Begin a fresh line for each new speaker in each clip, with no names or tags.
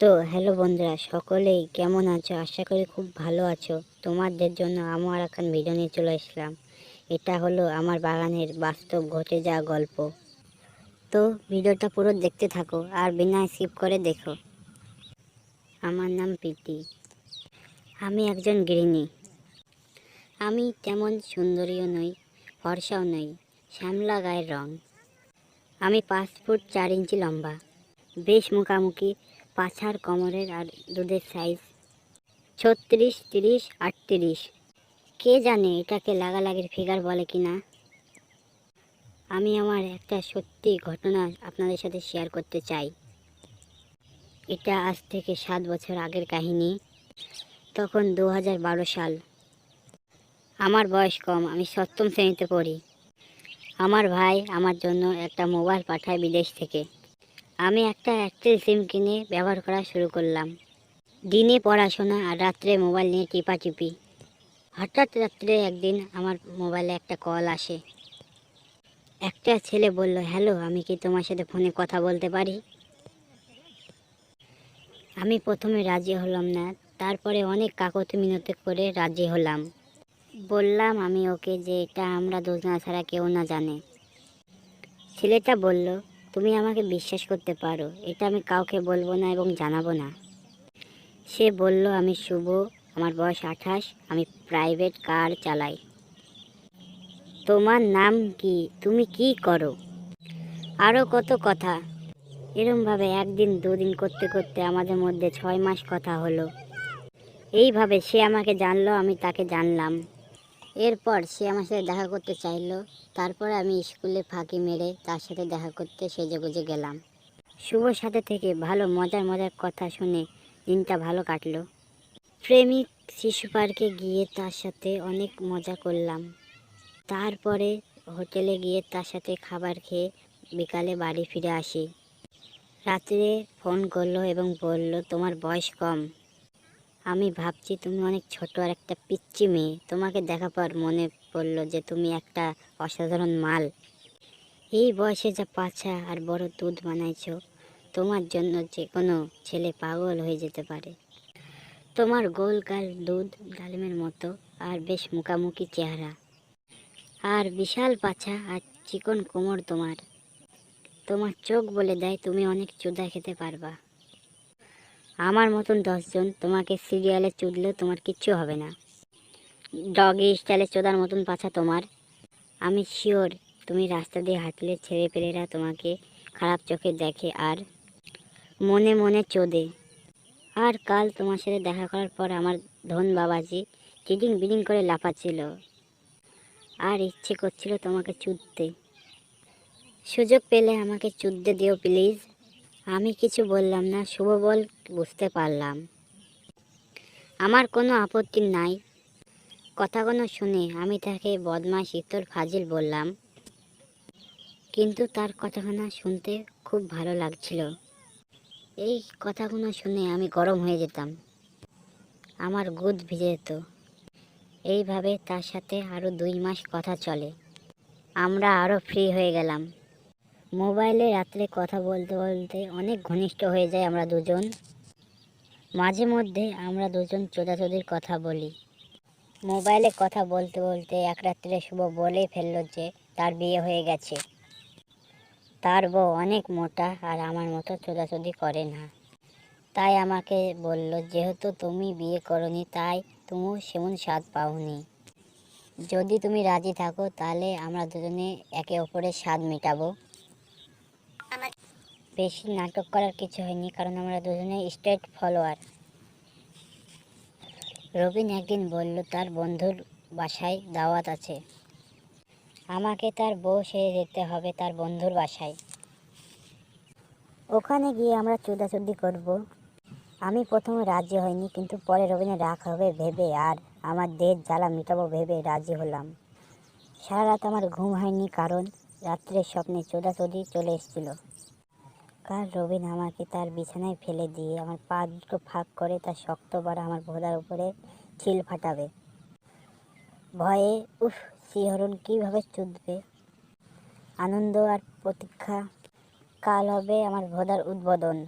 তো হ্যালো বন্ধুরা, সকলেই কেমন আছো? আশা করি খুব ভালো আছো। তোমাদের জন্য আমার এখন ভিডিও নিয়ে চলে এসলাম এটা হলো আমার বাগানের বাস্তব ঘটে যাওয়া গল্প। তো ভিডিওটা পুরো দেখতে থাকো আর বিনা স্কিপ করে দেখো। আমার নাম প্রীতি। আমি একজন গৃহিণী। আমি তেমন সুন্দরীও নই, ফর্সাও নই, শ্যামলা গায়ের রং। আমি পাঁচ ফুট চার ইঞ্চি লম্বা। বেশ মুখামুখি পাছার কোমরের আর দুধের সাইজ ছত্রিশ, তিরিশ, আটত্রিশ। কে জানে এটাকে লাগালাগির ফিগার বলে কি না আমি আমার একটা সত্যি ঘটনা আপনাদের সাথে শেয়ার করতে চাই। এটা আজ থেকে সাত বছর আগের কাহিনী। তখন দু হাজার বারো সাল। আমার বয়স কম, আমি সপ্তম শ্রেণীতে পড়ি। আমার ভাই আমার জন্য একটা মোবাইল পাঠায় বিদেশ থেকে। আমি একটা এয়ারটেল সিম কিনে ব্যবহার করা শুরু করলাম। দিনে পড়াশোনা আর রাত্রে মোবাইল নিয়ে টিপাটিপি। হঠাৎ রাত্রে একদিন আমার মোবাইলে একটা কল আসে। একটা ছেলে বলল, হ্যালো, আমি কি তোমার সাথে ফোনে কথা বলতে পারি? আমি প্রথমে রাজি হলাম না, তারপরে অনেক কাকতি মিনতি করে রাজি হলাম। বললাম, আমি ওকে যে এটা আমরা দুজনা ছাড়া কেউ না জানে। ছেলেটা বলল তুমি আমাকে বিশ্বাস করতে পারো, এটা আমি কাউকে বলব না এবং জানাব না। সে বলল, আমি শুভ, আমার বয়স আঠাশ, আমি প্রাইভেট কার চালাই। তোমার নাম কি? তুমি কি করো? আরও কত কথা। এরমভাবে একদিন, দুদিন করতে করতে আমাদের মধ্যে ছয় মাস কথা হলো। এইভাবে সে আমাকে জানলো, আমি তাকে জানলাম। এরপর সে আমার সাথে দেখা করতে চাইলো। তারপরে আমি স্কুলে ফাঁকি মেরে তার সাথে দেখা করতে সেজে গুজে গেলাম। শুভর সাথে থেকে ভালো মজার মজার কথা শুনে দিনটা ভালো কাটলো। প্রেমিক শিশু পার্কে গিয়ে তার সাথে অনেক মজা করলাম। তারপরে হোটেলে গিয়ে তার সাথে খাবার খেয়ে বিকালে বাড়ি ফিরে আসি। রাত্রে ফোন করল এবং বলল, তোমার বয়স কম। আমি ভাবছি তুমি অনেক ছোট আর একটা পিচ্চি মেয়ে। তোমাকে দেখা পর মনে পড়ল যে তুমি একটা অসাধারণ মাল। এই বয়সে যা পাছা আর বড় দুধ বানাইছো, তোমার জন্য যে কোনো ছেলে পাগল হয়ে যেতে পারে। তোমার গোল গাল দুধ ডালিমের মতো আর বেশ মুখামুখি চেহারা। আর বিশাল পাছা আর চিকন কোমর তোমার। তোমার চোখ বলে দেয় তুমি অনেক চুদা খেতে পারবা। আমার মতন দশজন তোমাকে সিরিয়ালে চুদলেও তোমার কিচ্ছু হবে না। ডগি স্টাইলে চোদার মতন পাছা তোমার। আমি শিওর তুমি রাস্তা দিয়ে হাঁটলে ছেলেপেলেরা তোমাকে খারাপ চোখে দেখে আর মনে মনে চোদে। আর কাল তোমার সাথে দেখা করার পর আমার ধন বাবাজি চিডিং বিডিং করে লাফাচ্ছিল। আর ইচ্ছে করছিল তোমাকে চুদতে। সুযোগ পেলে আমাকে চুদতে দিও প্লিজ আমি কিছু বললাম না, শুভ বল বুঝতে পারলাম। আমার কোনো আপত্তি নাই। কথাগুলো শুনে আমি তাকে বদমাস ইতর, ফাজিল বললাম। কিন্তু তার কথাগুলো শুনতে খুব ভালো লাগছিল। এই কথাগুলো শুনে আমি গরম হয়ে যেতাম। আমার গুদ ভিজে যেত। এইভাবে তার সাথে আরও দুই মাস কথা চলে। আমরা আরও ফ্রি হয়ে গেলাম। মোবাইলে রাত্রে কথা বলতে বলতে অনেক ঘনিষ্ঠ হয়ে যায় আমরা দুজন। মাঝে মধ্যে আমরা দুজন চোদাচুদির কথা বলি। মোবাইলে কথা বলতে বলতে এক রাত্রে শুভ বলেই ফেলল যে তার বিয়ে হয়ে গেছে। তার বউ অনেক মোটা আর আমার মতো চোদাচুদি করে না। তাই আমাকে বলল, যেহেতু তুমি বিয়ে করনি, তাই তুমিও সেমন স্বাদ পাওনি। যদি তুমি রাজি থাকো, তাহলে আমরা দুজনে একে অপরের স্বাদ মেটাবো। বেশি নাটক করার কিছু হয়নি, কারণ আমরা দুজনে স্ট্রেট ফলোয়ার রবিন একদিন বলল, তার বন্ধুর বাসায় দাওয়াত আছে। আমাকে তার বউ সেরে যেতে হবে তার বন্ধুর বাসায়। ওখানে গিয়ে আমরা চুদাচুদি করব। আমি প্রথমে রাজি হইনি, কিন্তু পরে রবিনের রাগ হবে ভেবে, আর আমার দেহ জ্বালা মেটাবো ভেবে রাজি হলাম। সারা রাত আমার ঘুম হয়নি, কারণ রাত্রের স্বপ্নে চোদাচুদি চলে এসেছিল। কাল রবিন আমাকে তার বিছানায় ফেলে দিয়ে আমার পা দুটো ফাঁক করে তার শক্ত বাড়া আমার ভোদার উপরে ছিল ফাটাবে। ভয়ে, উফ শিহরণ কীভাবে চুদবে? আনন্দ আর প্রতীক্ষা কাল হবে আমার ভোদার উদ্বোধন।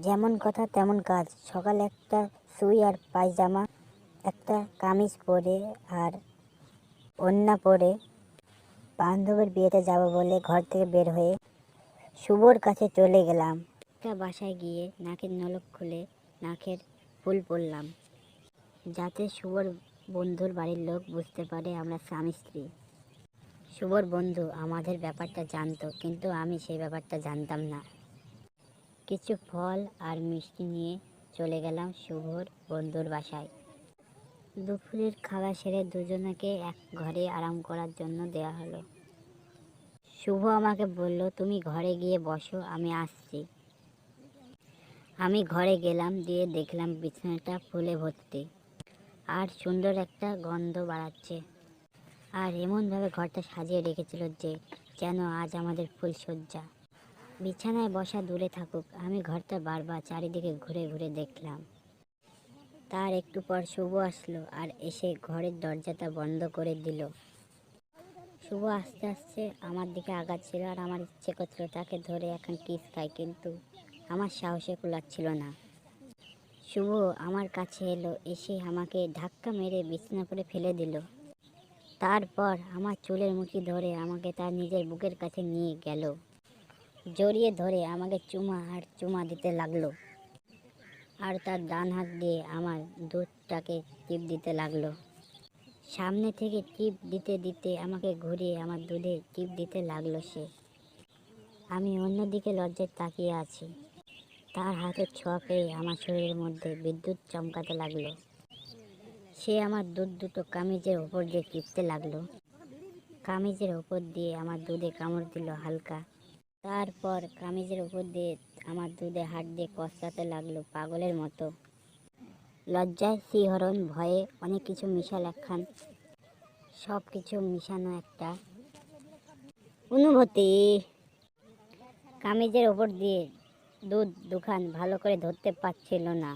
যেমন কথা তেমন কাজ। সকালে একটা সুই আর পায়জামা, একটা কামিজ পরে আর ওন্না পরে বান্ধবীর বিয়েতে যাব বলে ঘর থেকে বের হয়ে শুভর কাছে চলে গেলাম। একটা বাসায় গিয়ে নাকের নলক খুলে নাকের ফুল পরলাম যাতে শুভর বন্ধুর বাড়ির লোক বুঝতে পারে আমরা স্বামী স্ত্রী। শুভর বন্ধু আমাদের ব্যাপারটা জানতো, কিন্তু আমি সেই ব্যাপারটা জানতাম না। কিছু ফল আর মিষ্টি নিয়ে চলে গেলাম শুভর বন্ধুর বাসায়। দুপুরের খাওয়া সেরে দুজনকে এক ঘরে আরাম করার জন্য দেওয়া হলো। শুভ আমাকে বলল, তুমি ঘরে গিয়ে বসো, আমি আসছি। আমি ঘরে গেলাম, দিয়ে দেখলাম বিছানাটা ফুলে ভর্তি। আর সুন্দর একটা গন্ধ বাড়াচ্ছে। আর এমনভাবে ঘরটা সাজিয়ে রেখেছিল যে, যেন আজ আমাদের ফুলসজ্জা বিছানায় বসা দূরে থাকুক, আমি ঘরটা বারবার চারিদিকে ঘুরে ঘুরে দেখলাম। তার একটু পর শুভ আসলো আর এসে ঘরের দরজাটা বন্ধ করে দিল। শুভ আস্তে আস্তে আমার দিকে আগাচ্ছিল আর আমার ইচ্ছে করছিল তাকে ধরে এখন কিস খাই, কিন্তু আমার সাহসে কুলাচ্ছিল না। শুভ আমার কাছে এলো, এসে আমাকে ধাক্কা মেরে বিছানা করে ফেলে দিল। তারপর আমার চুলের মুঠি ধরে আমাকে তার নিজের বুকের কাছে নিয়ে গেল। জড়িয়ে ধরে আমাকে চুমা আর চুমা দিতে লাগল। আর তার ডান হাত দিয়ে আমার দুধটাকে টিপ দিতে লাগল। সামনে থেকে টিপ দিতে দিতে আমাকে ঘুরিয়ে আমার দুধে টিপ দিতে লাগল সে। আমি অন্যদিকে লজ্জায় তাকিয়ে আছি। তার হাতের ছোঁয়া পেয়ে আমার শরীরের মধ্যে বিদ্যুৎ চমকাতে লাগল। সে আমার দুধ দুটো কামিজের ওপর দিয়ে টিপতে লাগল। কামিজের ওপর দিয়ে আমার দুধে কামড় দিল হালকা। তারপর কামিজের উপর দিয়ে আমার দুধে হাত দিয়ে কষাতে লাগল পাগলের মতো। লজ্জায় শিহরণ ভয়ে অনেক কিছু মিশাল একখান সব কিছু মিশানো একটা অনুভূতি। কামিজের ওপর দিয়ে দুধ দুখান ভালো করে ধরতে পারছিল না।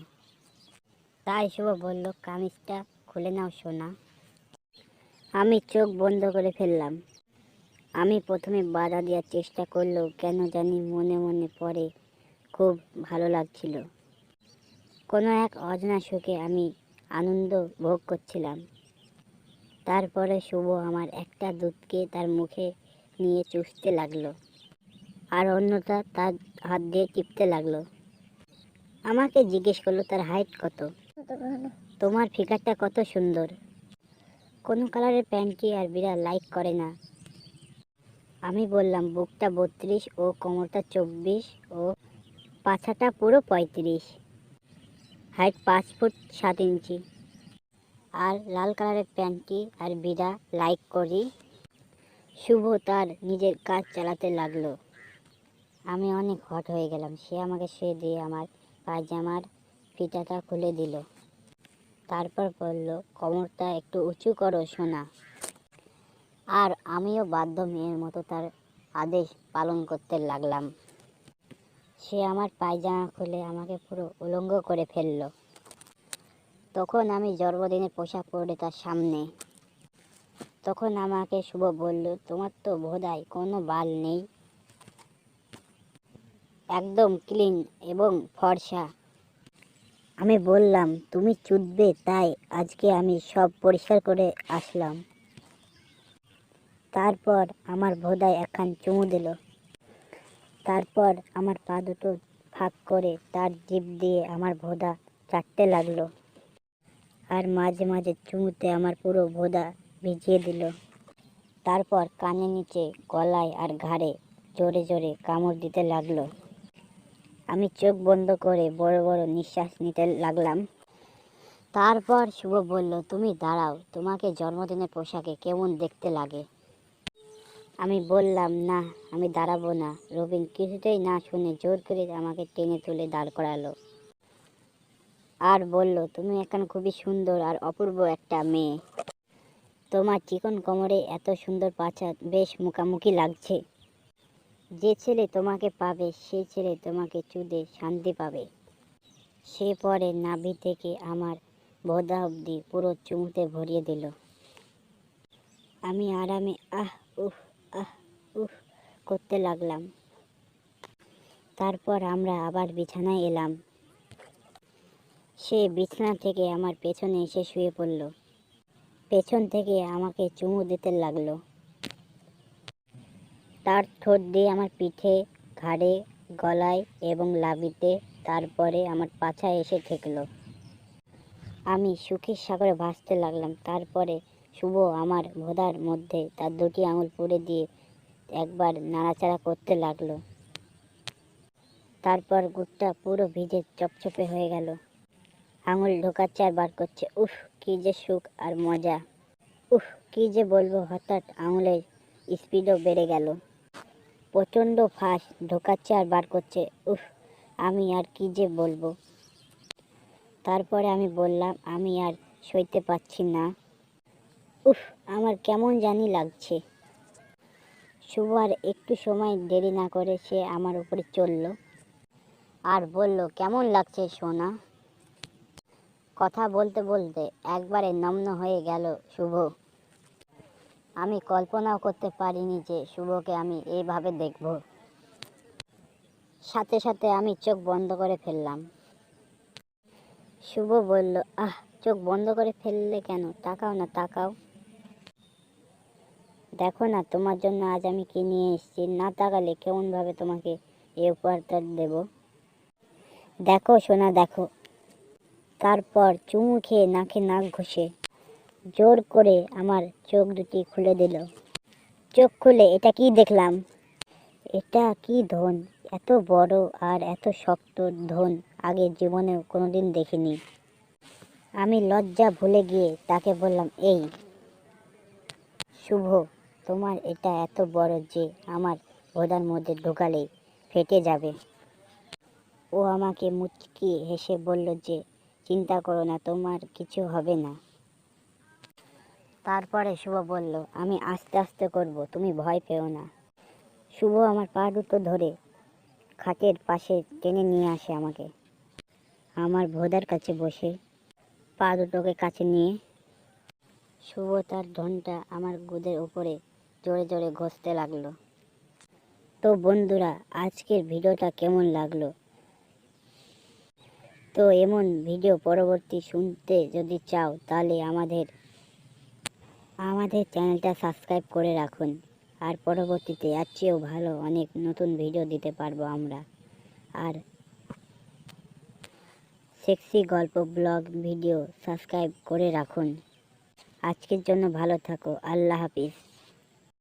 তাই শুভ বলল, কামিজটা খুলে নাও সোনা। আমি চোখ বন্ধ করে ফেললাম। আমি প্রথমে বাধা দেওয়ার চেষ্টা করলেও কেন জানি মনে মনে পরে খুব ভালো লাগছিল। কোনো এক অজানা সুখে আমি আনন্দ ভোগ করছিলাম। তারপরে শুভ আমার একটা দুধকে তার মুখে নিয়ে চুষতে লাগল আর অন্যটা তার হাত দিয়ে টিপতে লাগল। আমাকে জিজ্ঞেস করল, তার হাইট কত? তোমার ফিগারটা কত সুন্দর। কোনো কালারের প্যান্টটি আর বিড়াল লাইক করে না। আমি বললাম, বুকটা বত্রিশ, ও কোমরটা চব্বিশ, ও পাছাটা পুরো পঁয়ত্রিশ। হাইট পাঁচ ফুট সাত ইঞ্চি। আর লাল কালারের প্যান্টটি আর বিড়া লাইক করি। শুভ তার নিজের কাজ চালাতে লাগল। আমি অনেক হট হয়ে গেলাম। সে আমাকে শুয়ে দিয়ে আমার পায়জামার ফিতাটা খুলে দিল। তারপর বলল, কোমরটা একটু উঁচু করো, সোনা। আর আমিও বাধ্য মেয়ের মতো তার আদেশ পালন করতে লাগলাম। সে আমার পায়জামা খুলে আমাকে পুরো উলঙ্গ করে ফেলল। তখন আমি জন্মদিনের পোশাক পরে তার সামনে। তখন আমাকে শুভ বলল, তোমার তো বোধহয় কোনো বাল নেই। একদম ক্লিন এবং ফর্সা। আমি বললাম, তুমি চুদবে, তাই আজকে আমি সব পরিষ্কার করে আসলাম। তারপর আমার ভোদায় একখান চুমু দিল। তারপর আমার পা দুটো ফাঁক করে তার জিপ দিয়ে আমার ভোদা চাটতে লাগল। আর মাঝে মাঝে চুমুতে আমার পুরো ভোদা ভিজিয়ে দিল। তারপর কানে নিচে গলায় আর ঘাড়ে জোরে জোরে কামড় দিতে লাগল। আমি চোখ বন্ধ করে বড় বড় নিঃশ্বাস নিতে লাগলাম। তারপর শুভ বলল, তুমি দাঁড়াও, তোমাকে জন্মদিনের পোশাকে কেমন দেখতে লাগে? আমি বললাম, না, আমি দাঁড়াবো না। রবিন কিছুতেই না শুনে জোর করে আমাকে টেনে তুলে দাঁড় করালো। আর বলল, তুমি এখন খুবই সুন্দর আর অপূর্ব একটা মেয়ে। তোমার চিকন কোমরে এত সুন্দর পাছা, বেশ মুখামুখি লাগছে। যে ছেলে তোমাকে পাবে, সেই ছেলে তোমাকে চুদে শান্তি পাবে। সে পরে নাভি থেকে আমার বোধা অবধি পুরো চুমুতে ভরিয়ে দিল। আমি আরামে, আহ উহ উহ করতে লাগলাম। তারপর আমরা আবার বিছানায় এলাম। সে বিছানা থেকে আমার পেছনে এসে শুয়ে পড়ল। পেছন থেকে আমাকে চুমু দিতে লাগল। তার ঠোঁট দিয়ে আমার পিঠে, ঘাড়ে, গলায় এবং লাবিতে তারপরে আমার পাছায় এসে ঠেকলো। আমি সুখের সাগরে ভাসতে লাগলাম। তারপরে শুভ আমার ভোদার মধ্যে তার দুটি আঙুল পুড়ে দিয়ে একবার নাড়াচাড়া করতে লাগল। তারপর গুড়টা পুরো ভিজে চপচপে হয়ে গেল। আঙুল ঢোকাচ্ছে আর বার করছে। উফ, কি যে সুখ আর মজা। উফ, কি যে বলব, হঠাৎ আঙুলের স্পিডও বেড়ে গেল। প্রচণ্ড ফাঁস ঢোকাচ্ছে আর বার করছে। উফ, আমি আর কি যে বলব। তারপরে আমি বললাম, আমি আর সইতে পারছি না। উফ, আমার কেমন জানি লাগছে। শুভ আর একটু সময় দেরি না করে সে আমার উপরে চলল। আর বলল, কেমন লাগছে সোনা? কথা বলতে বলতে একবারে নম্ন হয়ে গেল শুভ। আমি কল্পনাও করতে পারিনি যে শুভকে আমি এইভাবে দেখব। সাথে সাথে আমি চোখ বন্ধ করে ফেললাম। শুভ বলল, আহ, চোখ বন্ধ করে ফেললে কেন? তাকাও না, তাকাও। দেখো না, তোমার জন্য আজ আমি কি নিয়ে এসেছি? না তাকালে কেমনভাবে তোমাকে এ উপহারটা দেব? দেখো সোনা, দেখো। তারপর চুমু খেয়ে নাকে নাক ঘষে জোর করে আমার চোখ দুটি খুলে দিল। চোখ খুলে এটা কি দেখলাম? এটা কি ধন? এত বড় আর এত শক্ত ধন আগে জীবনেও কোনোদিন দেখিনি। আমি লজ্জা ভুলে গিয়ে তাকে বললাম, এই, শুভ। তোমার এটা এত বড় যে আমার ভোদার মধ্যে ঢোকালেই ফেটে যাবে। ও আমাকে মুচকি হেসে বলল যে, চিন্তা করো না, তোমার কিছু হবে না। তারপরে শুভ বলল, আমি আস্তে আস্তে করব, তুমি ভয় পেও না। শুভ আমার পা দুটো ধরে খাটের পাশে টেনে নিয়ে আসে আমাকে। আমার ভোদার কাছে বসে পা দুটোকে কাছে নিয়ে শুভ তার ধনটা আমার গুদের উপরে জোরে জোরে ঘষতে লাগল। তো বন্ধুরা, আজকের ভিডিওটা কেমন লাগল? তো এমন ভিডিও পরবর্তী শুনতে যদি চাও, তাহলে আমাদের আমাদের চ্যানেলটা সাবস্ক্রাইব করে রাখুন। আর পরবর্তীতে এর চেয়েও ভালো অনেক নতুন ভিডিও দিতে পারব আমরা। আর সেক্সি গল্প ব্লগ ভিডিও সাবস্ক্রাইব করে রাখুন। আজকের জন্য ভালো থাকো। আল্লাহ হাফিজ।